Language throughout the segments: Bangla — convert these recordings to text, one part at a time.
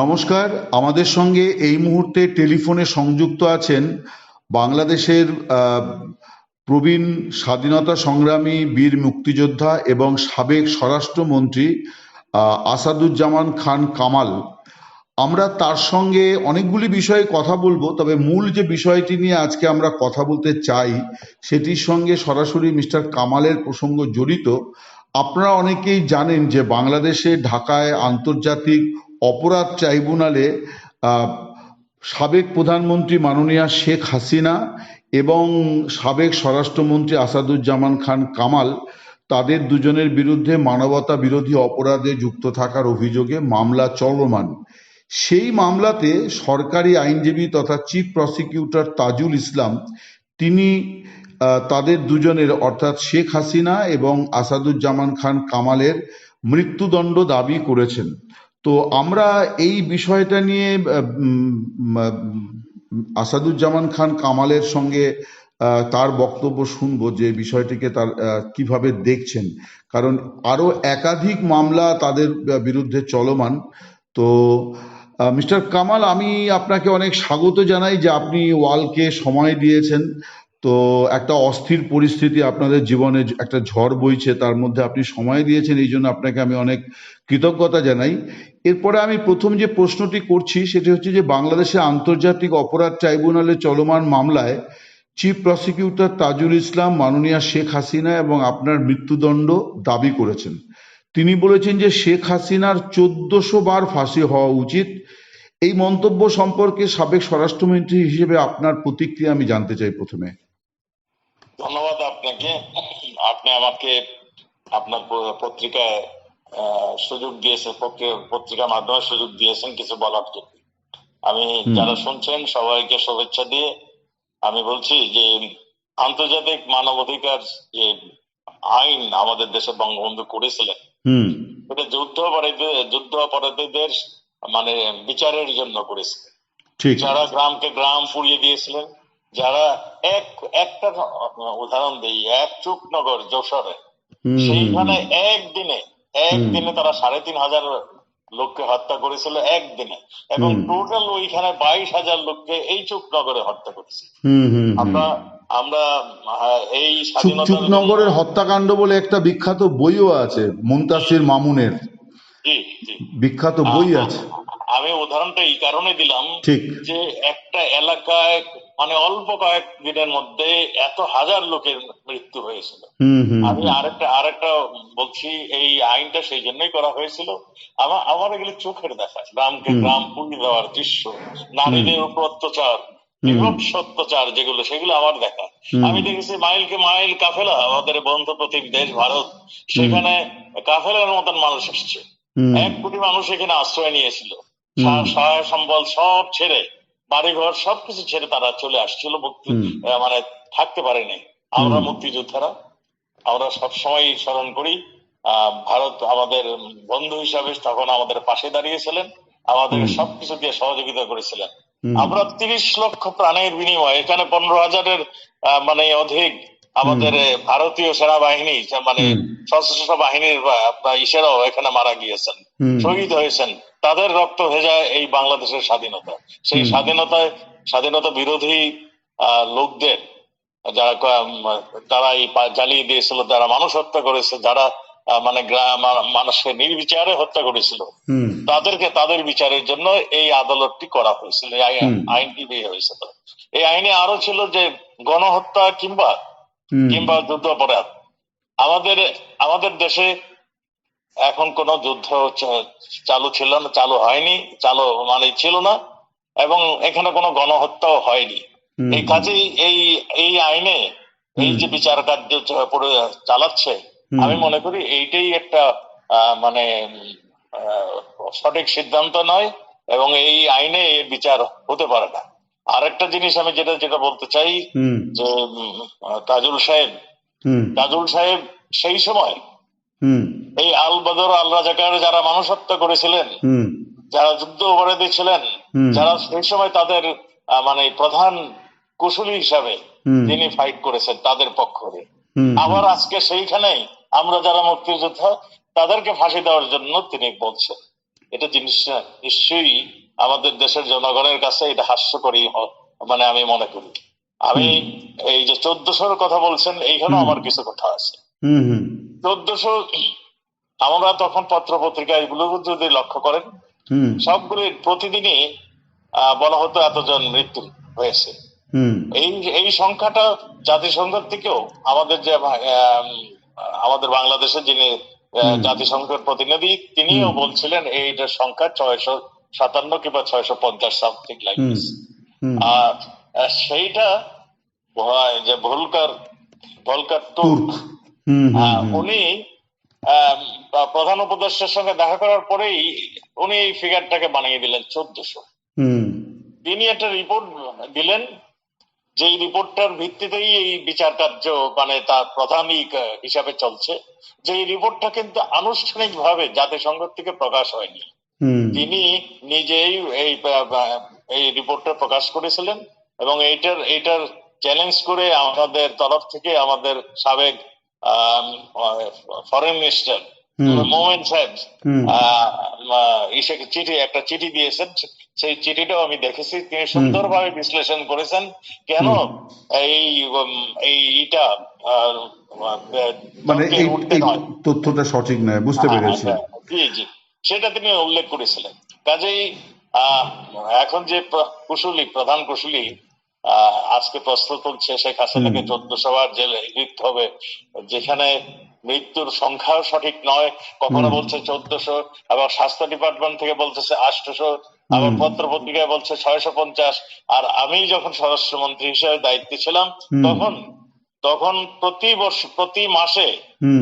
নমস্কার, আমাদের সঙ্গে এই মুহূর্তে টেলিফোনে সংযুক্ত আছেন বাংলাদেশের প্রবীণ স্বাধীনতা সংগ্রামী বীর মুক্তিযোদ্ধা এবং সাবেক স্বরাষ্ট্রমন্ত্রী আসাদুজ্জামান খান কামাল। আমরা তার সঙ্গে অনেকগুলি বিষয়ে কথা বলব, তবে মূল যে বিষয়টি নিয়ে আজকে আমরা কথা বলতে চাই, সেটির সঙ্গে সরাসরি মিস্টার কামালের প্রসঙ্গ জড়িত। আপনারা অনেকেই জানেন যে বাংলাদেশে ঢাকায় আন্তর্জাতিক অপরাধ ট্রাইব্যুনালে সাবেক প্রধানমন্ত্রী মাননীয়া শেখ হাসিনা এবং সাবেক স্বরাষ্ট্রমন্ত্রী আসাদুজ্জামান খান কামাল তাদের দুজনের বিরুদ্ধে মানবতা বিরোধী অপরাধে যুক্ত থাকার অভিযোগে মামলা চলমান। সেই মামলাতে সরকারি আইনজীবী তথা চিফ প্রসিকিউটর তাজুল ইসলাম, তিনি তাদের দুজনের, অর্থাৎ শেখ হাসিনা এবং আসাদুজ্জামান খান কামালের মৃত্যুদণ্ড দাবি করেছেন। তো আমরা এই বিষয়টা নিয়ে আসাদুজ্জামান খান কামালের সঙ্গে তার বক্তব্য শুনব যে বিষয়টিকে তার কীভাবে দেখছেন। কারণ আরও একাধিক মামলা তাদের বিরুদ্ধে চলমান। তো মিস্টার কামাল, আমি আপনাকে অনেক স্বাগত জানাই যে আপনি ওয়ালকে সময় দিয়েছেন। তো একটা অস্থির পরিস্থিতি আপনাদের জীবনে একটা ঝড় বইছে, তার মধ্যে আপনি সময় দিয়েছেন, এই জন্য আপনাকে আমি অনেক কৃতজ্ঞতা জানাই। এরপরে আমি প্রথম যে প্রশ্নটি করছি, সেটি হচ্ছে যে বাংলাদেশের আন্তর্জাতিক অপরাধ ট্রাইব্যুনালে চলমান মামলায় চিফ প্রসিকিউটর তাজুল ইসলাম, মাননীয়া শেখ হাসিনা এবং আপনার মৃত্যুদণ্ড দাবি করেছেন। তিনি বলেছেন যে শেখ হাসিনার চোদ্দশো বার ফাঁসি হওয়া উচিত। এই মন্তব্য সম্পর্কে সাবেক স্বরাষ্ট্রমন্ত্রী হিসেবে আপনার প্রতিক্রিয়া আমি জানতে চাই প্রথমে। ধন্যবাদ আপনাকে। আপনি আমাকে আপনার পত্রিকায় সুযোগ দিয়েছেন পত্রিকার মাধ্যমে সুযোগ দিয়েছেন কিছু বলার জন্য। আমি যারা শুনছেন সবাইকে শুভেচ্ছা দিয়ে আমি বলছি যে আন্তর্জাতিক মানবাধিকার যে আইন আমাদের দেশে বঙ্গবন্ধু করেছিলেন এটা যুদ্ধ অপরাধী যুদ্ধ অপরাধীদের মানে বিচারের জন্য করেছিলেন। যারা গ্রামকে গ্রাম পুড়িয়ে দিয়েছিলেন যারা এক একটা উদাহরণ দিই এক চুকনগর যশোরে। সেইখানে একদিনে একদিনে তারা সাড়ে তিন হাজার লোককে হত্যা করেছিল একদিনে। এবং টোটাল ওইখানে বাইশ হাজার লোককে এই চুকনগরে হত্যা করেছে। আমরা আমরা এই চুপ চুপনগরের হত্যাকাণ্ড বলে একটা বিখ্যাত বইও আছে মুন্তাসির মামুনের। জি জি। বিখ্যাত বই আছে। আমি উদাহরণটা এই কারণে দিলাম ঠিক। যে একটা এলাকায় মানে অল্প কয়েক দিনের মধ্যে এত হাজার লোকের মৃত্যু হয়েছিল। আমি আরেকটা আরেকটা বলছি এই আইনটা সেই জন্যই করা হয়েছিল। আমার আমার এগুলো চোখের দেখা গ্রামকে গ্রাম পুড়িয়ে দেওয়ার দৃশ্য নারীদের উপর অত্যাচার বিভৎস অত্যাচার যেগুলো সেগুলো আমার দেখা। আমি দেখেছি মাইলকে মাইল কাফেলা আমাদের বন্ধু প্রতিম দেশ ভারত সেখানে কাফেলার মতন মানুষ এসছে এক কোটি মানুষ এখানে আশ্রয় নিয়েছিল। সহায় সম্বল সব ছেড়ে বাড়িঘর সবকিছু ছেড়ে তারা চলে আসছিল মুক্তি মানে থাকতে পারেনি। আমরা। মুক্তিযোদ্ধারা আমরা সবসময় স্মরণ করি আহ, ভারত আমাদের বন্ধু হিসাবে তখন আমাদের পাশে দাঁড়িয়েছিলেন আমাদের সবকিছু দিয়ে সহযোগিতা করেছিলেন। আমরা তিরিশ লক্ষ প্রাণের বিনিময়ে এখানে পনেরো হাজারের আহ, মানে অধিক আমাদের ভারতীয় সেনাবাহিনী মানে। সশস্ত্র বাহিনীর ইসেরাও এখানে মারা গিয়েছেন শহীদ হয়েছেন। তাদের রক্ত ভেজা এই বাংলাদেশের স্বাধীনতা। সেই স্বাধীনতায় স্বাধীনতা বিরোধী লোকদের যারা তারা এই জ্বালিয়ে দিয়েছিল যারা মানুষ হত্যা করেছে যারা মানে গ্রাম মানুষকে নির্বিচারে হত্যা করেছিল তাদেরকে তাদের বিচারের জন্য এই আদালতটি করা হয়েছিল এই আইন- আইনটি হয়েছিল। এই আইনে আরও ছিল যে গণহত্যা কিংবা কিংবা যুদ্ধ অপরাধ। আমাদের আমাদের দেশে এখন কোন যুদ্ধ চালু ছিল না চালু হয়নি চালু মানে ছিল না এবং এখানে কোনো গণহত্যাও হয়নি। এই কাজেই এই এই আইনে এই যে বিচার কার্য চালাচ্ছে আমি মনে করি এইটাই একটা আহ, মানে সঠিক সিদ্ধান্ত নয় এবং এই আইনে এর বিচার হতে পারে না। আরেকটা জিনিস আমি যেটা যেটা বলতে চাই যে তাজুল সাহেব। তাজুল সাহেব সেই সময় এই আল বদর আল রাজাকার যারা মানুষ হত্যা করেছিলেন যারা যুদ্ধ অপরাধী ছিলেন যারা সেই সময় তাদের মানে প্রধান কুশলী হিসাবে তিনি ফাইট করেছেন তাদের পক্ষে আবার আজকে সেইখানেই আমরা যারা মুক্তিযোদ্ধা তাদেরকে ফাঁসি দেওয়ার জন্য তিনি বলছেন। এটা জিনিসটা নিশ্চয়ই আমাদের দেশের জনগণের কাছে এটা হাস্যকরী হ- মানে আমি মনে করি। আমি এই যে চোদ্দশোর কথা বলছেন এইখানেও হুম। আমার কিছু কথা আছে। চোদ্দশো আমরা তখন পত্র পত্রিকা এগুলো যদি লক্ষ্য করেন সবগুলি প্রতিদিনই বলা হতো এতজন মৃত্যু হয়েছে। হুম। এই এই সংখ্যাটা জাতিসংঘের থেকেও আমাদের যে আম, আমাদের বাংলাদেশের যিনি জাতিসংঘের প্রতিনিধি তিনিও বলছিলেন এইটার সংখ্যা ছয়শো সাতান্ন কিংবা ছয়শো পঞ্চাশ সামথিং লাইক আর সেইটা হয় যে ভুলকার ভলকার তুর্ক। হুম উনি প্রধান উপদেষ্টার সঙ্গে দেখা করার পরেই উনি এই ফিগারটাকে বানিয়ে দিলেন চোদ্দশো। হুম। তিনি একটা রিপোর্ট দিলেন যে রিপোর্টটার ভিত্তিতেই এই বিচার কার্য মানে তার প্রধান হিসাবে চলছে। যে এই রিপোর্টটা কিন্তু আনুষ্ঠানিক ভাবে জাতিসংঘ থেকে প্রকাশ হয়নি। তিনি নিজেই এই এই রিপোর্টটা প্রকাশ করেছিলেন এবং এইটার এইটার চ্যালেঞ্জ করে আমাদের তরফ থেকে আমাদের সাবেক ফরেন মিনিস্টার মোমেন সাহেব চিঠি একটা চিঠি দিয়েছেন। সেই চিঠিটাও আমি দেখেছি। তিনি সুন্দরভাবে বিশ্লেষণ করেছেন কেন এই এই ইটা আহ, মানে তথ্যটা সঠিক নয় বুঝতে পেরেছি। হ্যাঁ, জি জি। সেটা তিনি উল্লেখ করেছিলেন। কাজেই এখন যে কুশলী প্রধান কুশলী আজকে প্রশ্ন তুলছে শেখ হাসিনাকে চোদ্দ সবার জেলে দিতে হবে যেখানে মৃত্যুর সংখ্যাও সঠিক নয় কখনো বলছে চোদ্দশো আবার স্বাস্থ্য ডিপার্টমেন্ট থেকে বলতেছে আটশোশো আবার পত্র পত্রিকায় বলছে ছয়শো পঞ্চাশ আর আমি যখন স্বরাষ্ট্রমন্ত্রী হিসেবে দায়িত্বে ছিলাম তখন তখন প্রতি বর্ষ প্রতি মাসে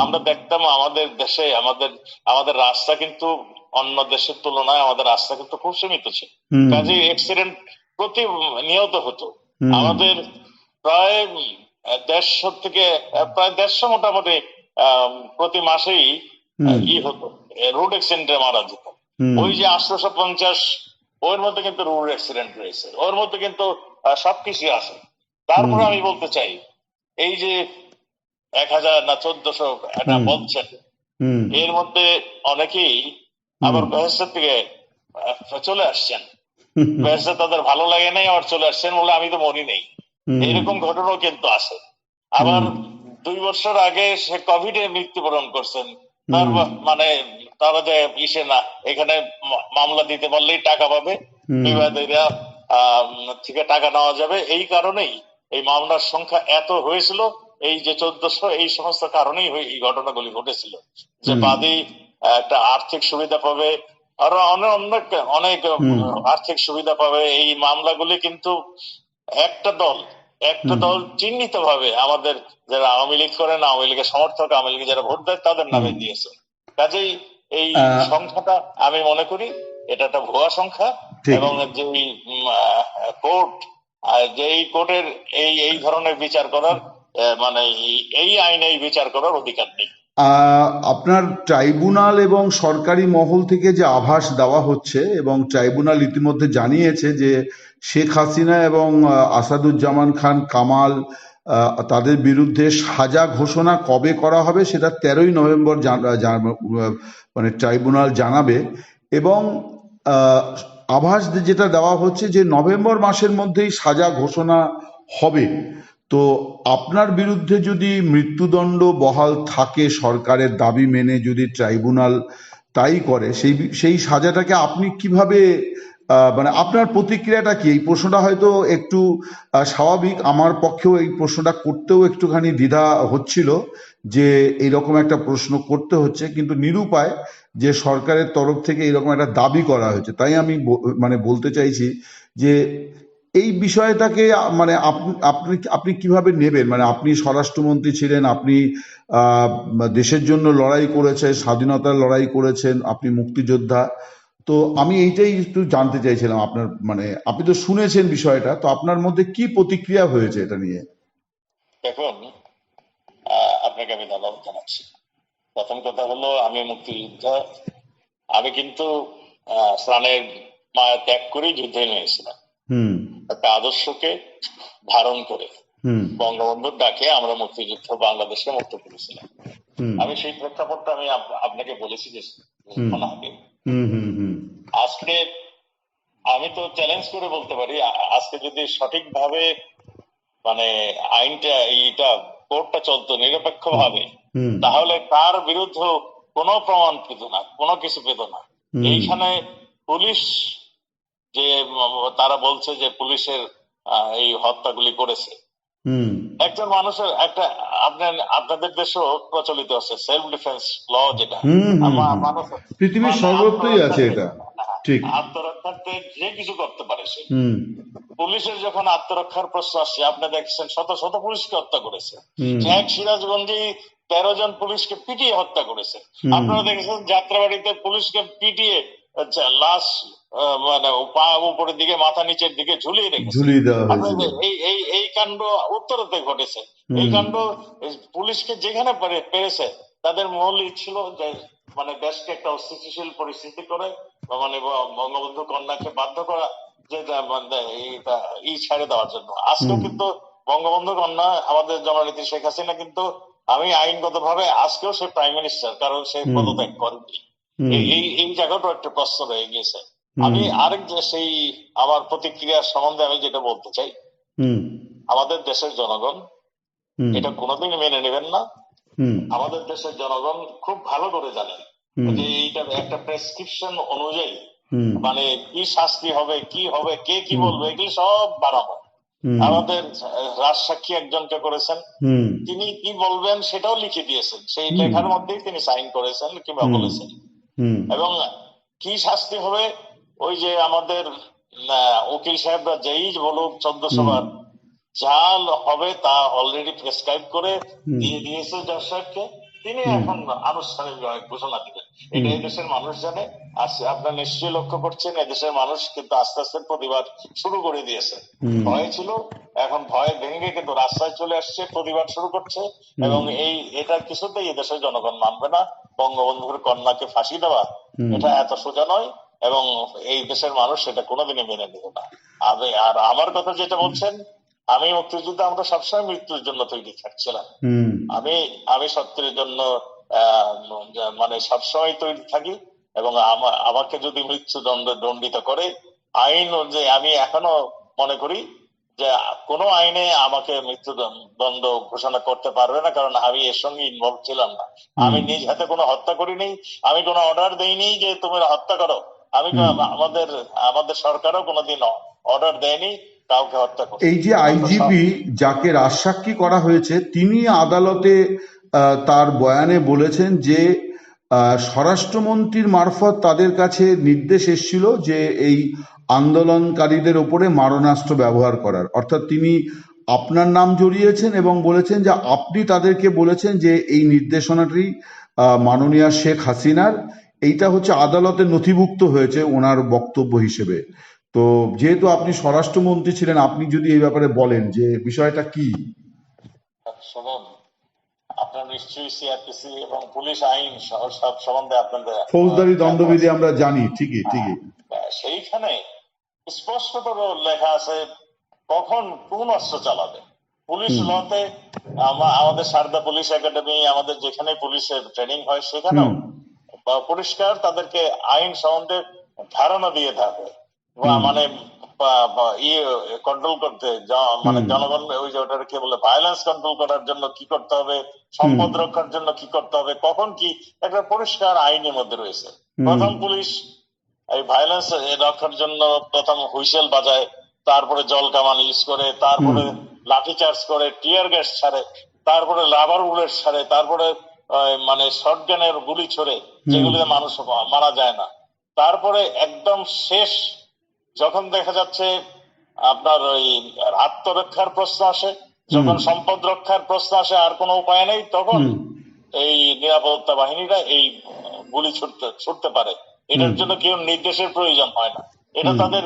আমরা দেখতাম আমাদের দেশে আমাদের আমাদের রাস্তা কিন্তু অন্য দেশের তুলনায় আমাদের রাস্তা কিন্তু খুব সীমিত ছিল। কাজে অ্যাক্সিডেন্ট প্রতি নিয়ত হতো। আমাদের প্রায় দেড়শো থেকে প্রায় দেড়শো মোটামুটি প্রতি মাসেই ই হতো। রোড অ্যাক্সিডেন্টে মারা যেত। ওই যে আটশোশো পঞ্চাশ ওর মধ্যে কিন্তু রোড অ্যাক্সিডেন্ট রয়েছে। ওর মধ্যে কিন্তু সবকিছু আছে। তারপরে আমি বলতে চাই এই যে এক হাজার না চোদ্দশো এটা। বলছেন এর মধ্যে অনেকেই আবার বেহেস্তের থেকে চলে আসছেন। বেহেস্তে তাদের ভালো লাগে নাই আবার চলে আসছেন বলে আমি তো মনে নেই। এরকম ঘটনাও কিন্তু আছে। আবার দুই বছর আগে সে কোভিডে মৃত্যুবরণ করছেন। তার মানে তারা যে ইসে না এখানে মামলা দিতে পারলেই টাকা পাবে। বিবাদীরা আহ, থেকে টাকা নেওয়া যাবে। এই কারণেই এই মামলার সংখ্যা এত হয়েছিল এই যে চোদ্দশো এই সমস্ত কারণেই এই ঘটনাগুলি ঘটেছিল। যে বাদী একটা আর্থিক সুবিধা পাবে আরও অনেক অনেক অনেক আর্থিক সুবিধা পাবে। এই মামলাগুলি কিন্তু একটা দল একটা দল চিহ্নিত ভাবে আমাদের যারা আওয়ামী লীগ করেন আওয়ামী লীগের সমর্থক আওয়ামী লীগে যারা ভোট দেয় তাদের নামে দিয়েছে। কাজেই এই সংখ্যাটা আমি মনে করি এটা একটা ভুয়া সংখ্যা। এবং যে কোর্ট যে এই কোর্টের এই এই ধরনের বিচার করার মানে এই- আইনে এই বিচার করার অধিকার নেই। আপনার ট্রাইব্যুনাল এবং সরকারি মহল থেকে যে আভাস দেওয়া হচ্ছে এবং ট্রাইব্যুনাল ইতিমধ্যে জানিয়েছে যে শেখ হাসিনা এবং আসাদুজ্জামান খান কামাল তাদের বিরুদ্ধে সাজা ঘোষণা কবে করা হবে সেটা তেরোই নভেম্বর মানে ট্রাইব্যুনাল জানাবে এবং আভাস যেটা দেওয়া হচ্ছে যে নভেম্বর মাসের মধ্যেই সাজা ঘোষণা হবে। তো আপনার বিরুদ্ধে যদি মৃত্যুদণ্ড বহাল থাকে সরকারের দাবি মেনে যদি ট্রাইব্যুনাল তাই করে, সেই সেই সাজাটাকে আপনি কীভাবে মানে আপনার প্রতিক্রিয়াটা কি? এই প্রশ্নটা হয়তো একটু স্বাভাবিক। আমার পক্ষেও এই প্রশ্নটা করতেও একটুখানি দ্বিধা হচ্ছিল যে এইরকম একটা প্রশ্ন করতে হচ্ছে। কিন্তু নিরুপায় যে সরকারের তরফ থেকে এরকম একটা দাবি করা হয়েছে। তাই আমি মানে বলতে চাইছি যে এই বিষয়টাকে মানে আপনি আপনি কীভাবে নেবেন? মানে আপনি স্বরাষ্ট্রমন্ত্রী ছিলেন, আপনি দেশের জন্য লড়াই করেছেন, স্বাধীনতার লড়াই করেছেন, আপনি মুক্তিযোদ্ধা। তো আমি এইটাই একটু জানতে চাইছিলাম আপনার মানে আপনি তো শুনেছেন বিষয়টা তো আপনার মধ্যে কি প্রতিক্রিয়া হয়েছে এটা নিয়ে? দেখুন আপনাকে আমি ধন্যবাদ জানাচ্ছি। প্রথম কথা হলো আমি মুক্তিযোদ্ধা। আমি কিন্তু প্রাণের মায়া ত্যাগ করে যুদ্ধে নিয়েছিলাম হুম। একটা আদর্শকে ধারণ করে হুম। বঙ্গবন্ধুর ডাকে আমরা মুক্তিযুদ্ধ বাংলাদেশকে মুক্ত করেছিলাম। আমি সেই প্রেক্ষাপটটা আমি আপনাকে বলেছি যে আগে আজকে আমি তো চ্যালেঞ্জ করে বলতে পারি আজকে যদি সঠিকভাবে মানে আইনটা এইটা কোর্টটা চলতো নিরপেক্ষ ভাবে তাহলে তার বিরুদ্ধে কোনো প্রমাণ পেত না কোনো কিছু পেত না। এইখানে পুলিশ যে তারা বলছে যে পুলিশের এই হত্যাগুলি করেছে। একজন মানুষের একটা আপনার আপনাদের দেশেও প্রচলিত আছে সেলফ ডিফেন্স ল যেটা। পৃথিবীর সর্বত্রই আছে এটা। ঠিক। আত্মরক্ষার্থে যে কিছু করতে পারে সে। পুলিশের যখন আত্মরক্ষার প্রশ্ন আসছে আপনি দেখছেন শত শত পুলিশকে হত্যা করেছে। এক সিরাজগঞ্জে তেরো জন পুলিশকে পিটিয়ে হত্যা করেছে। আপনারা দেখেছেন যাত্রাবাড়িতে পুলিশকে পিটিয়ে আচ্ছা, লাশ মানে পা উপরের দিকে মাথা নিচের দিকে ঝুলিয়ে রেখেছে। ঝুলিয়ে দেওয়া এই এই এই কাণ্ড উত্তরতে ঘটেছে। এই কাণ্ড পুলিশকে যেখানে পেরেছে তাদের মূল ই ছিল যে মানে দেশকে একটা অস্থিতিশীল পরিস্থিতি করে মানে বঙ্গবন্ধু কন্যাকে বাধ্য করা যে মানে ই ছেড়ে দেওয়ার জন্য। আজকে কিন্তু বঙ্গবন্ধু কন্যা আমাদের জননেত্রী শেখ হাসিনা কিন্তু আমি আইনগত ভাবে আজকেও সে প্রাইম মিনিস্টার কারণ সে পদত্যাগ করেনি এই জায়গাটাও একটা প্রশ্ন রয়ে গিয়েছে। আমি আরেক যে সেই আমার প্রতিক্রিয়া সম্বন্ধে আমি যেটা বলতে চাই আমাদের দেশের জনগণ এটা কোনোদিন মেনে নেবেন না। আমাদের দেশের জনগণ খুব ভালো করে জানেন যে এইটা একটা প্রেসক্রিপশন অনুযায়ী মানে কি শাস্তি হবে কি হবে কে কি বলবে এগুলি সব বাড়াবো আমাদের রাজসাক্ষী একজনকে করেছেন তিনি কি বলবেন সেটাও লিখে দিয়েছেন। সেই লেখার মধ্যেই তিনি সাইন করেছেন কিংবা বলেছেন। এবং কি শাস্তি হবে ওই যে আমাদের উকিল সাহেবরা যেই বলুক হুম। যা হবে তা অলরেডি প্রেসক্রাইব করে দিয়ে দিয়েছে জজ সাহেবকে। তিনি এখন আনুষ্ঠানিক ঘোষণা দিবেন এটা এদেশের মানুষ জানে। আর আপনারা নিশ্চয়ই লক্ষ্য করছেন এদেশের মানুষ কিন্তু আস্তে আস্তে প্রতিবাদ শুরু করে দিয়েছে। ভয় ছিল। এখন ভয় ভেঙে কিন্তু রাস্তায় চলে আসছে প্রতিবাদ শুরু করছে। এবং এই এটা কিছুতেই এদেশের জনগণ মানবে না। বঙ্গবন্ধুর কন্যাকে ফাঁসি দেওয়া এটা এত সোজা নয়। এবং এই দেশের মানুষ সেটা কোনোদিনই মেনে নেবে না। আর আমার কথা যেটা বলছেন আমি মুক্তিযুদ্ধে আমরা সবসময় মৃত্যুর জন্য তৈরি থাকছিলাম। আমি আমি সত্যের জন্য মানে সবসময় তৈরি থাকি এবং আমাকে যদি মৃত্যুদণ্ড দণ্ডিত করে আইন অনুযায়ী আমি এখনও মনে করি যে কোনো আইনে আমাকে মৃত্যুদণ্ড ঘোষণা করতে পারবে না কারণ আমি এর সঙ্গে ইনভলভ ছিলাম না। আমি নিজ হাতে কোনো হত্যা করিনি আমি কোনো অর্ডার দেইনি যে তুমি হত্যা করো। আমি আমাদের আমাদের সরকারও কোনোদিন অর্ডার দেয়নি কাউকে হত্যা করতে। এই যে আইজিপি যাকে রাজসাক্ষী করা হয়েছে তিনি আদালতে তার বয়ানে বলেছেন যে স্বরাষ্ট্রমন্ত্রীর মারফত তাদের কাছে নির্দেশ এসেছিল যে এই আন্দোলনকারীদের ওপরে মারণাস্ত্র ব্যবহার করার। অর্থাৎ তিনি আপনার নাম জড়িয়েছেন এবং বলেছেন যে আপনি তাদেরকে বলেছেন যে এই নির্দেশনাটি আহ, মাননীয়া শেখ হাসিনার। এইটা হচ্ছে আদালতে নথিভুক্ত হয়েছে ওনার বক্তব্য হিসেবে। তো যেহেতু আপনি স্বরাষ্ট্রমন্ত্রী ছিলেন আপনি যদি এই ব্যাপারে বলেন যে বিষয়টা কি? আপনার নিশ্চয়ই সিআরপিসি এবং পুলিশ আইন সব সম্বন্ধে আপনাদের ফৌজদারি দণ্ডবিধি আমরা জানি ঠিকই ঠিকই। সেইখানে স্পষ্টত লেখা আছে কখন কোন অস্ত্র চালাবে? পুলিশ। লতে আমাদের সারদা পুলিশ একাডেমি আমাদের যেখানে পুলিশের ট্রেনিং হয় সেখানেও। বা পরিষ্কার তাদেরকে আইন সম্বন্ধে ধারণা দিয়ে থাকে। বা মানে ইয়ে কন্ট্রোল করতে মানে জনগণ ওই যে কি বলে ভায়োলেন্স কন্ট্রোল করার জন্য কি করতে হবে সম্পদ রক্ষার জন্য কি করতে হবে কখন কি একটা পরিষ্কার আইনের মধ্যে রয়েছে। প্রথম পুলিশ এই ভায়োলেন্স রক্ষার জন্য প্রথম হুইসেল বাজায় তারপরে জল কামান ইউজ করে তারপরে লাঠি চার্জ করে টিয়ার গ্যাস ছাড়ে তারপরে রাবার বুলেট ছাড়ে তারপরে মানে শর্ট গানের গুলি ছড়ে যেগুলিতে মানুষ মারা যায় না। তারপরে একদম শেষ যখন দেখা যাচ্ছে আপনার ওই আত্মরক্ষার প্রশ্ন আসে যখন সম্পদ রক্ষার প্রশ্ন আসে আর কোনো উপায় নেই তখন এই নিরাপত্তা বাহিনীরা এই গুলি ছুটতে ছুটতে পারে। এটার জন্য কেউ নির্দেশের প্রয়োজন হয় না। এটা তাদের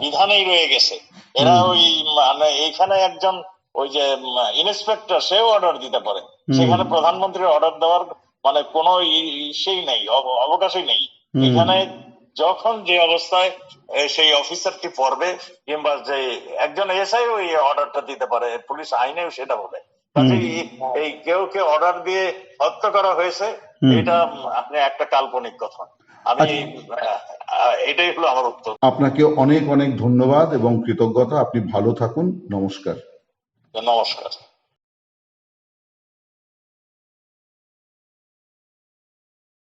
বিধানেই রয়ে গেছে। এরা ওই মানে এইখানে একজন ওই যে ইন্সপেক্টর সেও অর্ডার দিতে পারে। সেখানে প্রধানমন্ত্রীর অর্ডার দেওয়ার মানে কোনো ই- ইসেই নেই অবকাশই নেই। এখানে যখন যে অবস্থায় সেই অফিসারটি পড়বে কিংবা যে একজন এসআই ওই অর্ডারটা দিতে পারে পুলিশ আইনেও সেটা বলে। এই- এই কেউ কেউ অর্ডার দিয়ে হত্যা করা হয়েছে এটা আপনি একটা কাল্পনিক কথা। আমি আহ, এটাই হলো আমার উত্তর। আপনাকে অনেক অনেক ধন্যবাদ এবং কৃতজ্ঞতা। আপনি ভালো থাকুন। নমস্কার। নমস্কার